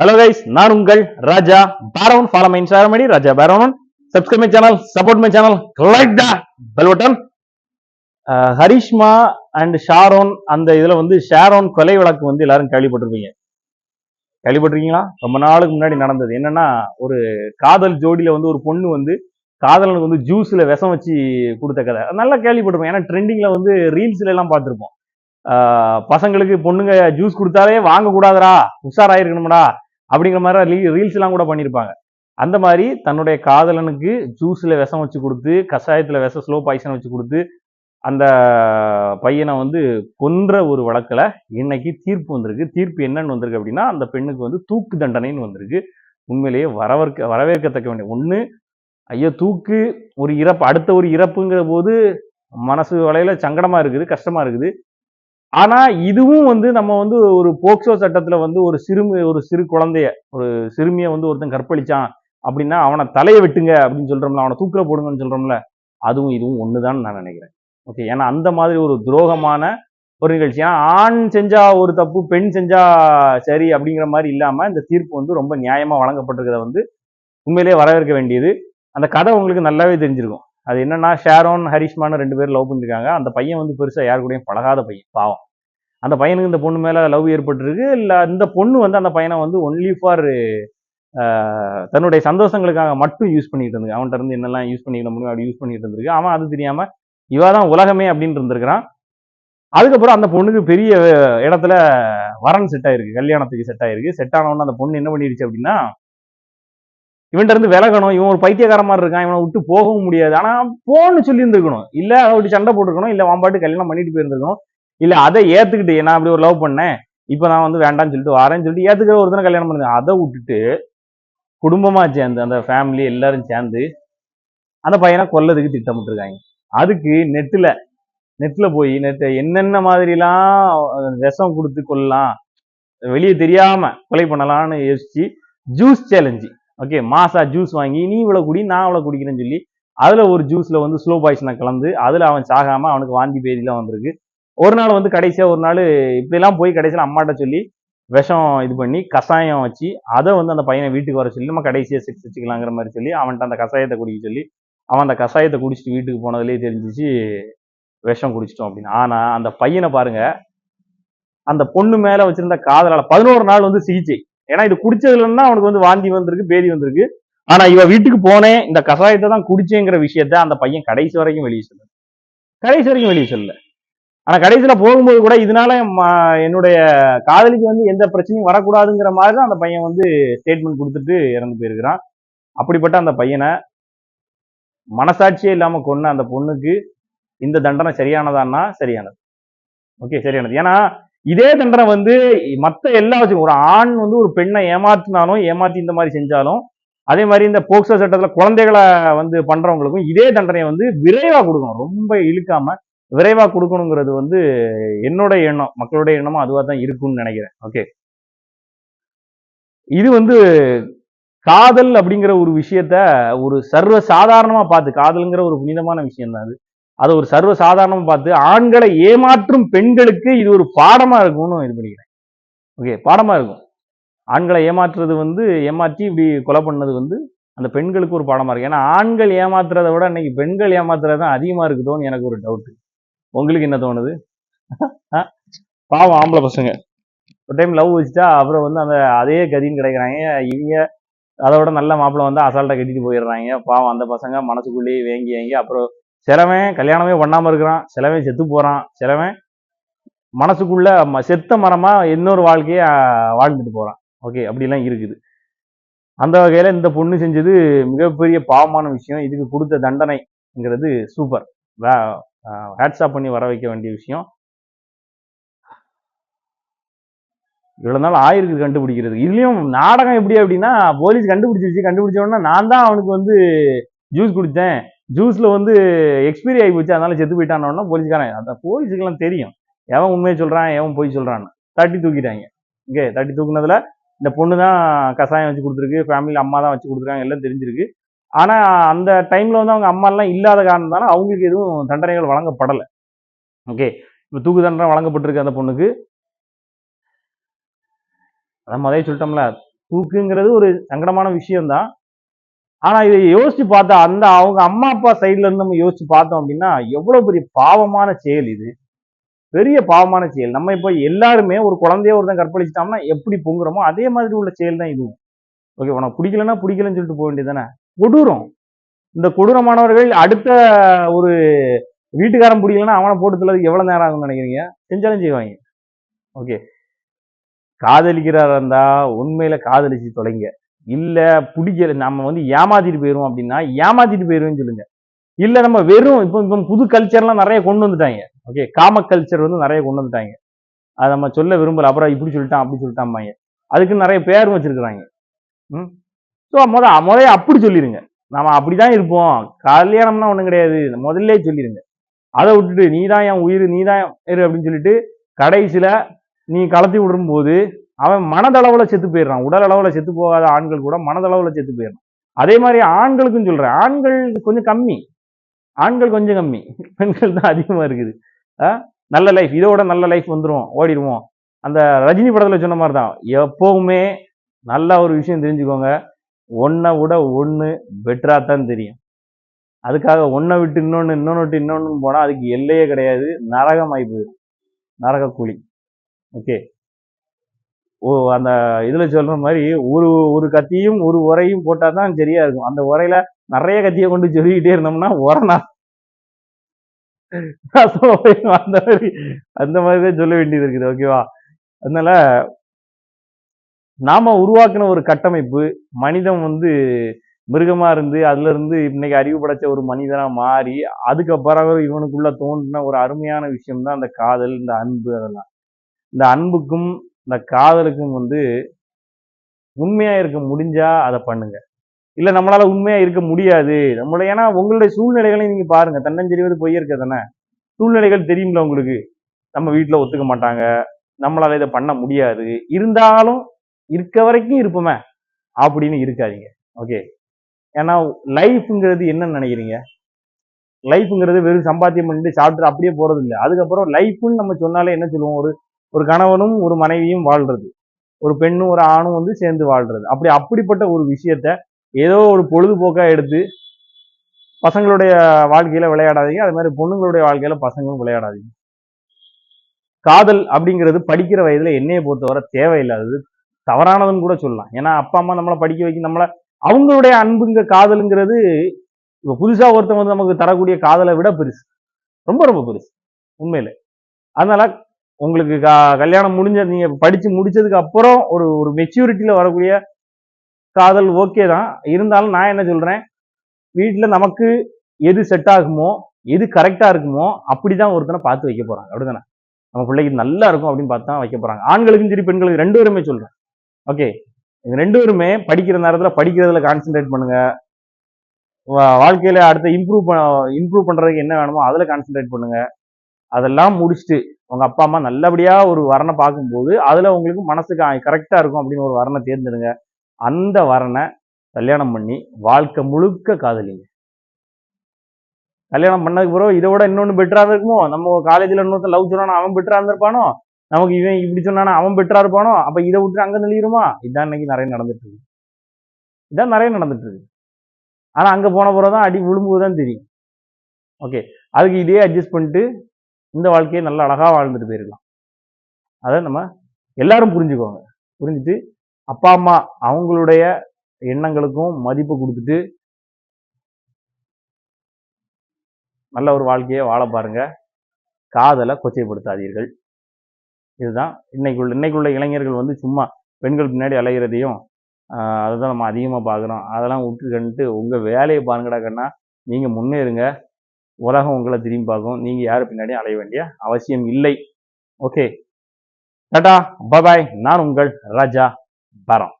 Hello guys நான் உங்கள் Raja Peravan. Follow my Instagram ID Raja Peravan. Subscribe my channel support my channel like the bell button Harishma and Sharon அந்த இதுல வந்து Sharon கொலை வழக்கு வந்து எல்லாரும் கேள்விப்பட்டிருப்பீங்க. கேள்விப்பட்டிருக்கீங்களா? ரொம்ப நாளுக்கு முன்னாடி நடந்தது. என்னன்னா ஒரு காதல் ஜோடியில வந்து ஒரு பொண்ணு வந்து காதலனுக்கு வந்து ஜூஸ்ல விஷம் வச்சு கொடுத்த கதை. நல்லா கேள்விப்பட்டிருப்போம். ஏன்னா ட்ரெண்டிங்கில் வந்து ரீல்ஸ்ல எல்லாம் பார்த்துருப்போம். பசங்களுக்கு பொண்ணுங்க ஜூஸ் கொடுத்தாலே வாங்க கூடாதுடா உஷாராயிருக்கணும்டா. அப்படிங்கிற மாதிரி ரீல்ஸ் எல்லாம் கூட பண்ணியிருப்பாங்க அந்த மாதிரி தன்னுடைய காதலனுக்கு ஜூஸில் விஷம் வச்சு கொடுத்து கஷாயத்தில் விஷம் ஸ்லோ பாய்சன் வச்சு கொடுத்து அந்த பையனை வந்து கொன்ற ஒரு வழக்கில் இன்னைக்கு தீர்ப்பு வந்திருக்கு. தீர்ப்பு என்னன்னு வந்திருக்கு அப்படின்னா அந்த பெண்ணுக்கு வந்து தூக்கு தண்டனைன்னு வந்திருக்கு. உண்மையிலேயே வரவேற்க வரவேற்கத்தக்க வேண்டிய ஒன்று ஐயோ தூக்கு ஒரு இறப்பு அடுத்த ஒரு இறப்புங்கிற போது மனசு வலையில் சங்கடமாக இருக்குது கஷ்டமாக இருக்குது. ஆனா இதுவும் வந்து நம்ம வந்து ஒரு போக்சோ சட்டத்துல வந்து ஒரு சிறுமி ஒரு சிறு குழந்தைய ஒரு சிறுமியை வந்து ஒருத்தன் கற்பழிச்சான் அப்படின்னா அவனை தலையை வெட்டுங்க அப்படின்னு சொல்றோம்ல அவனை தூக்கில போடுங்கன்னு சொல்றோம்ல அதுவும் இதுவும் ஒண்ணுதான் நான் நினைக்கிறேன். ஓகே ஏன்னா அந்த மாதிரி ஒரு துரோகமான ஒரு நிகழ்ச்சி ஏன்னா ஆண் செஞ்சா ஒரு தப்பு பெண் செஞ்சா சரி அப்படிங்கிற மாதிரி இல்லாம இந்த தீர்ப்பு வந்து ரொம்ப நியாயமா வழங்கப்பட்டிருக்கிறத வந்து உண்மையிலேயே வரவேற்க வேண்டியது. அந்த கதை உங்களுக்கு நல்லாவே தெரிஞ்சிருக்கும். அது என்னன்னா ஷேரோன் ஹரிஷ்மான்னு ரெண்டு பேரும் லவ் பண்ணிருக்காங்க. அந்த பையன் வந்து பெருசாக யார் கூடயும் பழகாத பையன் பாவம். அந்த பையனுக்கு இந்த பொண்ணு மேலே லவ் ஏற்பட்டிருக்கு. இல்லை இந்த பொண்ணு வந்து அந்த பையனை வந்து ஒன்லி ஃபார் தன்னுடைய சந்தோஷங்களுக்காக மட்டும் யூஸ் பண்ணிட்டு இருந்தது அவன்கிட்ட இருந்து என்னெல்லாம் யூஸ் பண்ணிக்க முடியும் அப்படி யூஸ் பண்ணிட்டு இருந்திருக்கு. அவன் அது தெரியாமல் இவா தான் உலகமே அப்படின்னு இருந்திருக்கிறான். அதுக்கப்புறம் அந்த பொண்ணுக்கு பெரிய இடத்துல வரன் செட் ஆயிருக்கு. கல்யாணத்துக்கு செட் ஆயிருக்கு. செட் ஆனவொன்னு அந்த பொண்ணு என்ன பண்ணிடுச்சு அப்படின்னா இவன்ட்ட இருந்து விலகணும். இவன் ஒரு பைத்தியக்கார மாதிரி இருக்கான். இவனை விட்டு போகவும் முடியாது. ஆனா போன்னு சொல்லியிருந்துருக்கணும். இல்லை இல்ல அதை விட்டு சண்டை போட்டுருக்கணும். இல்ல வாம்பாட்டு கல்யாணம் பண்ணிட்டு போயிருந்துருக்கணும். இல்ல அதை ஏத்துக்கிட்டு நான் அப்படி ஒரு லவ் பண்ணேன். இப்ப நான் வந்து வேண்டாம்னு சொல்லிட்டு வரேன்னு சொல்லிட்டு ஏத்துக்கிற ஒருத்தனை கல்யாணம் பண்ணுங்க அதை விட்டுட்டு குடும்பமா சேர்ந்து அந்த ஃபேமிலி எல்லாரும் சேர்ந்து அந்த பையனை கொல்லதுக்கு திட்டமிட்டுருக்காங்க. அதுக்கு நெட்டில் நெட்டில் போய் நெட்டை என்னென்ன மாதிரிலாம் விஷம் கொடுத்து கொல்லலாம் வெளியே தெரியாம கொலை பண்ணலாம்னு யோசிச்சு juice challenge okay Maaza juice வாங்கி நீ இவ்வளவு குடி நான் இவ்வளவு குடிக்கிறேன்னு சொல்லி அதில் ஒரு ஜூஸில் வந்து ஸ்லோ பாய்சனை கலந்து அதில் அவன் சாகாமல் அவனுக்கு வாந்தி பேதிலாம் வந்திருக்கு. ஒரு நாள் வந்து கடைசியாக ஒரு நாள் இப்படிலாம் போய் கடைசியில் அம்மாட்ட சொல்லி விஷம் இது பண்ணி கஷாயம் வச்சு அதை வந்து அந்த பையனை வீட்டுக்கு வர சொல்லி நம்ம கடைசியாக செக்ஸ் வச்சுக்கலாங்கிற மாதிரி சொல்லி அவன்கிட்ட அந்த கஷாயத்தை குடிக்க சொல்லி அவன் அந்த கஷாயத்தை குடிச்சிட்டு வீட்டுக்கு போனதுலேயே தெரிஞ்சிச்சு விஷம் குடிச்சிட்டோம் அப்படின்னு. ஆனால் அந்த பையனை பாருங்க அந்த பொண்ணு மேலே வச்சிருந்த காதலால் பதினோரு நாள் வந்து சிகிச்சை. ஏன்னா இது குடிச்சதுல இருந்தா அவனுக்கு வந்து வாந்தி வந்திருக்கு பேதி வந்திருக்கு. ஆனா இவ வீட்டுக்கு போனேன் இந்த கஷாயத்தை தான் குடிச்சேங்கிற விஷயத்த அந்த பையன் கடைசி வரைக்கும் வெளியே சொல்லல. கடைசி வரைக்கும் வெளியே சொல்லல. ஆனா கடைசியில போகும்போது கூட இதனால ம- என்னுடைய காதலிக்கு வந்து எந்த பிரச்சனையும் வரக்கூடாதுங்கிற மாதிரி தான் அந்த பையன் வந்து ஸ்டேட்மெண்ட் கொடுத்துட்டு இறந்து போயிருக்கிறான். அப்படிப்பட்ட அந்த பையனை மனசாட்சியே இல்லாம கொன்ன அந்த பொண்ணுக்கு இந்த தண்டனை சரியானதான்னா சரியானது. ஓகே சரியானது. ஏன்னா இதே தண்டனை வந்து மற்ற எல்லா வச்சு ஒரு ஆண் வந்து ஒரு பெண்ணை ஏமாத்தினாலும் ஏமாத்தி இந்த மாதிரி செஞ்சாலும் அதே மாதிரி இந்த போக்சோ சட்டத்தில் குழந்தைகளை வந்து பண்ணுறவங்களுக்கும் இதே தண்டனையை வந்து விரைவாக கொடுக்கணும். ரொம்ப இழுக்காம விரைவாக கொடுக்கணுங்கிறது வந்து என்னோட எண்ணம். மக்களுடைய எண்ணமும் அதுவாக தான் இருக்கும்னு நினைக்கிறேன். ஓகே இது வந்து காதல் அப்படிங்கிற ஒரு விஷயத்த ஒரு சர்வ சாதாரணமாக பார்த்து காதல்ங்கிற ஒரு புனிதமான விஷயம் தான் அது. அதை ஒரு சர்வ சாதாரணம் பார்த்து ஆண்களை ஏமாற்றும் பெண்களுக்கு இது ஒரு பாடமா இருக்கும்னு இது பண்ணிக்கிறேன். ஓகே பாடமா இருக்கும். ஆண்களை ஏமாற்றுறது வந்து ஏமாற்றி இப்படி கொலை பண்ணது வந்து அந்த பெண்களுக்கு ஒரு பாடமா இருக்குது ஏன்னா ஆண்கள் ஏமாத்துறதை விட இன்னைக்கு பெண்கள் ஏமாத்துறது தான் அதிகமாக இருக்குதோன்னு எனக்கு ஒரு டவுட் உங்களுக்கு என்ன தோணுது? ஆ? பாவம் ஆம்பளை பசங்க. ஒரு டைம் லவ் வச்சுட்டா அப்புறம் வந்து அந்த அதே கதின்னு கிடைக்கிறாங்க. இவங்க அதை விட நல்ல மாப்பிள்ளை வந்து அசால்ட்டாக கட்டிட்டு போயிடுறாங்க. பாவம் அந்த பசங்க மனசுக்குள்ளேயே வேங்கி வேங்கி அப்புறம் சிலவன் கல்யாணமே பண்ணாமல் இருக்கிறான் சிலவன் செத்து போகிறான் சிலவன் மனசுக்குள்ள ம- செத்த மரமாக இன்னொரு வாழ்க்கையை வாழ்ந்துட்டு போகிறான் ஓகே அப்படிலாம் இருக்குது. அந்த வகையில் இந்த பொண்ணு செஞ்சது மிகப்பெரிய பாவமான விஷயம். இதுக்கு கொடுத்த தண்டனைங்கிறது சூப்பர் ஹேட்ஸ்ஆப் பண்ணி வர வைக்க வேண்டிய விஷயம். இவ்வளோ நாள் ஆயிருக்கு கண்டுபிடிக்கிறது. இதுலேயும் நாடகம் எப்படி அப்படின்னா போலீஸ் கண்டுபிடிச்சிருச்சு கண்டுபிடிச்ச உடனே நான் தான் அவனுக்கு வந்து ஜூஸ் குடித்தேன் ஜூஸில் வந்து எக்ஸ்பீரி ஆகி போச்சு. அதனால செத்து போயிட்டானோன்னா போலீஸ்காரன் அந்த போலீஸுக்கெல்லாம் தெரியும். எவன் உண்மையை சொல்கிறான் எவன் பொய் சொல்கிறான்னு தட்டி தூக்கிட்டாங்க. இங்கே தட்டி தூக்குனதில் இந்த பொண்ணு தான் கஷாயம் வச்சு கொடுத்துருக்கு. ஃபேமிலியில் அம்மா தான் வச்சு கொடுத்துருக்காங்க. எல்லாம் தெரிஞ்சிருக்கு. ஆனால் அந்த டைமில் வந்து அவங்க அம்மாலாம் இல்லாத காரணத்தால அவங்களுக்கு எதுவும் தண்டனைகள் வழங்கப்படலை. ஓகே இப்போ தூக்கு தண்டனை வழங்கப்பட்டிருக்கு அந்த பொண்ணுக்கு. அதான் முதல்ல சொல்லிட்டோம்ல. தூக்குங்கிறது ஒரு சங்கடமான விஷயம்தான். ஆனா இதை யோசிச்சு பார்த்தா அந்த அவங்க அம்மா அப்பா சைட்ல இருந்து நம்ம யோசிச்சு பார்த்தோம் அப்படின்னா எவ்வளவு பெரிய பாவமான செயல் இது. பெரிய பாவமான செயல். நம்ம இப்போ எல்லாருமே ஒரு குழந்தைய ஒருத்தன் கற்பழிச்சிட்டோம்னா எப்படி பொங்குறோமோ அதே மாதிரி உள்ள செயல் தான் இதுவும். ஓகே உனக்கு பிடிக்கலன்னா பிடிக்கலன்னு சொல்லிட்டு போக வேண்டியதானே கொடூரம். இந்த கொடூரமானவர்கள் அடுத்த ஒரு வீட்டுக்காரன் பிடிக்கலன்னா அவனை போட்டு தள்ளதுக்கு எவ்வளவு நேரம் ஆகும்னு நினைக்கிறீங்க? செஞ்சாலும் செய்வாங்க. ஓகே காதலிக்கிறாரா இருந்தா உண்மையில காதலிச்சு தொலைங்க. இல்லை பிடிக்கல நம்ம வந்து ஏமாத்திட்டு போயிடுவோம் அப்படின்னா ஏமாத்திட்டு போயிடுவேன்னு சொல்லுங்க. இல்லை நம்ம வெறும் இப்போ இப்போ புது கல்ச்சர்லாம் நிறைய கொண்டு வந்துட்டாங்க. ஓகே காம கல்ச்சர் வந்து நிறைய கொண்டு வந்துட்டாங்க. அதை நம்ம சொல்ல விரும்பல. அப்புறம் இப்படி சொல்லிட்டான் அப்படி சொல்லிட்டான் அதுக்கு நிறைய பேர் வச்சிருக்கிறாங்க. ம்? ஸோ முத முதல்ல அப்படி சொல்லிடுங்க நம்ம அப்படி அப்படிதான் இருப்போம். கல்யாணம்னா ஒன்றும் கிடையாது. முதல்ல சொல்லிடுங்க அதை விட்டுட்டு நீ தான் என் உயிர் நீ தான் இரு அப்படின்னு சொல்லிட்டு கடைசியில் நீ கலத்தி விடும்போது அவன் மனதளவில் செத்து போயிடுறான். உடல் அளவில் செத்து போகாத ஆண்கள் கூட மனதளவில் செத்து போயிடுறான். அதே மாதிரி ஆண்களுக்கும் சொல்கிறேன் ஆண்கள் கொஞ்சம் கம்மி. ஆண்கள் கொஞ்சம் கம்மி. பெண்கள் தான் அதிகமாக இருக்குது. ஆ? நல்ல லைஃப் இதோட நல்ல லைஃப் வந்துடும் ஓடிடுவோம் அந்த ரஜினி படத்தில் சொன்ன மாதிரி தான் எப்போவுமே நல்ல ஒரு விஷயம் தெரிஞ்சுக்கோங்க. ஒன்றை விட ஒன்று பெட்டராக தான் தெரியும். அதுக்காக ஒன்றை விட்டு இன்னொன்று இன்னொன்று விட்டு இன்னொன்று போனால் அதுக்கு எல்லையே கிடையாது. நரகம் ஆகி போயிடும் நரக கூலி ஓகே அந்த இதுல சொல்ற மாதிரி ஒரு ஒரு கத்தியும் ஒரு உரையும் போட்டால் தான் சரியா இருக்கும். அந்த உரையில நிறைய கத்தியை கொண்டு சொல்லிக்கிட்டே இருந்தோம்னா உரனா? அந்த மாதிரி அந்த மாதிரி தான் சொல்ல வேண்டியது இருக்குது ஓகேவா அதனால நாம உருவாக்கின ஒரு கட்டமைப்பு மனிதன் வந்து மிருகமா இருந்து அதுல இருந்து இன்னைக்கு அறிவு படைச்ச ஒரு மனிதனா மாறி அதுக்கப்புறம் இவனுக்குள்ள தோன்றின ஒரு அருமையான விஷயம் தான் அந்த காதல் இந்த அன்பு அதெல்லாம். இந்த அன்புக்கும் இந்த காதலுக்கும் வந்து உண்மையாக இருக்க முடிஞ்சா அதை பண்ணுங்க. இல்லை நம்மளால் உண்மையாக இருக்க முடியாது. நம்மள ஏன்னா உங்களுடைய சூழ்நிலைகளையும் நீங்கள் பாருங்கள் தன்னஞ்செறிவது பொய் இருக்க தானே? சூழ்நிலைகள் தெரியும்ல உங்களுக்கு. நம்ம வீட்டில் ஒத்துக்க மாட்டாங்க. நம்மளால் இதை பண்ண முடியாது. இருந்தாலும் இருக்க வரைக்கும் இருப்போமே. அப்படின்னு இருக்காதீங்க. ஓகே ஏன்னா லைஃப்ங்கிறது என்னன்னு நினைக்கிறீங்க? லைஃப்ங்கிறது வெறும் சம்பாத்தியம் பண்ணிட்டு சாப்பிட்டு அப்படியே போகிறது இல்லை அதுக்கப்புறம் லைஃப்னு நம்ம சொன்னாலே என்ன சொல்லுவோம்? ஒரு ஒரு கணவனும் ஒரு மனைவியும் வாழ்றது. ஒரு பெண்ணும் ஒரு ஆணும் வந்து சேர்ந்து வாழ்றது. அப்படி அப்படிப்பட்ட ஒரு விஷயத்த ஏதோ ஒரு பொழுதுபோக்கா எடுத்து பசங்களுடைய வாழ்க்கையில விளையாடாதீங்க. அது மாதிரி பொண்ணுங்களுடைய வாழ்க்கையில பசங்களும் விளையாடாதீங்க. காதல் அப்படிங்கிறது படிக்கிற வயதுல என்னையை பொறுத்தவரை தேவையில்லாதது. தவறானதுன்னு கூட சொல்லலாம். ஏன்னா அப்பா அம்மா நம்மளை படிக்க வைக்க நம்மளை அவங்களுடைய அன்புங்க காதலுங்கிறது இப்போ புதுசா ஒருத்தவங்க வந்து நமக்கு தரக்கூடிய காதலை விட பெருசு. ரொம்ப ரொம்ப பெருசு. உண்மையில. அதனால உங்களுக்கு க- கல்யாணம் முடிஞ்ச நீங்க படிச்சு முடிச்சதுக்கு அப்புறம் ஒரு ஒரு மெச்சூரிட்டியில வரக்கூடிய காதல் ஓகே தான். இருந்தாலும் நான் என்ன சொல்றேன்? வீட்டில் நமக்கு எது செட் ஆகுமோ எது கரெக்டா இருக்குமோ அப்படிதான் ஒருத்தனை பார்த்து வைக்க போறாங்க. அப்படிதானே? நம்ம பிள்ளைக்கு நல்லா இருக்கும் அப்படின்னு பார்த்து தான் வைக்க போறாங்க. ஆண்களுக்கும் சரி பெண்களுக்கு ரெண்டு பேருமே சொல்றேன். ஓகே இது ரெண்டு பேருமே படிக்கிற நேரத்தில் படிக்கிறதுல கான்சென்ட்ரேட் பண்ணுங்க. வா- வாழ்க்கையில அடுத்த இம்ப்ரூவ் இம்ப்ரூவ் பண்றதுக்கு என்ன வேணுமோ அதில் கான்சென்ட்ரேட் பண்ணுங்க. அதெல்லாம் முடிச்சுட்டு உங்க அப்பா அம்மா நல்லபடியா ஒரு வரனை பார்க்கும்போது அதுல உங்களுக்கு மனசுக்கு கரெக்டா இருக்கும் அப்படின்னு ஒரு வரனை தேர்ந்தெடுங்க. அந்த வரனை கல்யாணம் பண்ணி வாழ்க்கை முழுக்க காதலிங்க. கல்யாணம் பண்ணதுக்கு பிறகு இதை விட இன்னொன்னு பெட்டரா இருக்குமோ? நம்ம காலேஜ்ல இன்னொருத்தன் லவ் சொன்னானா அவன் பெட்டரா இருந்திருப்பானோ? நமக்கு இவன் இப்படி சொன்னானா அவன் பெட்டரா இருப்பானோ? அப்ப இதை விட்டு அங்க நெளியுமா இதான் இன்னைக்கு நிறைய நடந்துட்டு இருக்கு இதான் நிறைய நடந்துட்டு இருக்கு ஆனா அங்க போன பிறகுதான் அடி விழும்போதுதான் தெரியும். ஓகே. அதுக்கு இதே அட்ஜஸ்ட் பண்ணிட்டு இந்த வாழ்க்கையை நல்ல அழகாக வாழ்ந்துட்டு போயிருக்கலாம். அதை நம்ம எல்லாரும் புரிஞ்சுக்கோங்க. புரிஞ்சுட்டு அப்பா அம்மா அவங்களுடைய எண்ணங்களுக்கும் மதிப்பு கொடுத்துட்டு நல்ல ஒரு வாழ்க்கையை வாழ பாருங்க. காதலை கொச்சைப்படுத்தாதீர்கள். இதுதான் இன்னைக்குள்ள இன்னைக்குள்ள இளைஞர்கள் வந்து சும்மா பெண்கள் பின்னாடி அலைகிறதையும் அதுதான் நம்ம அதிகமாக பார்க்குறோம். அதெல்லாம் விட்டுக்கன்ட்டு உங்கள் வேலையை பாருங்கடா கண்ணா. நீங்கள் முன்னேறுங்க. உலகம் உங்களை திரும்பி பார்க்கும் நீங்கள் யார் பின்னாடியும் அலைய வேண்டிய அவசியம் இல்லை. ஓகே டாடா பபாய் நான் உங்கள் ராஜா பரம்.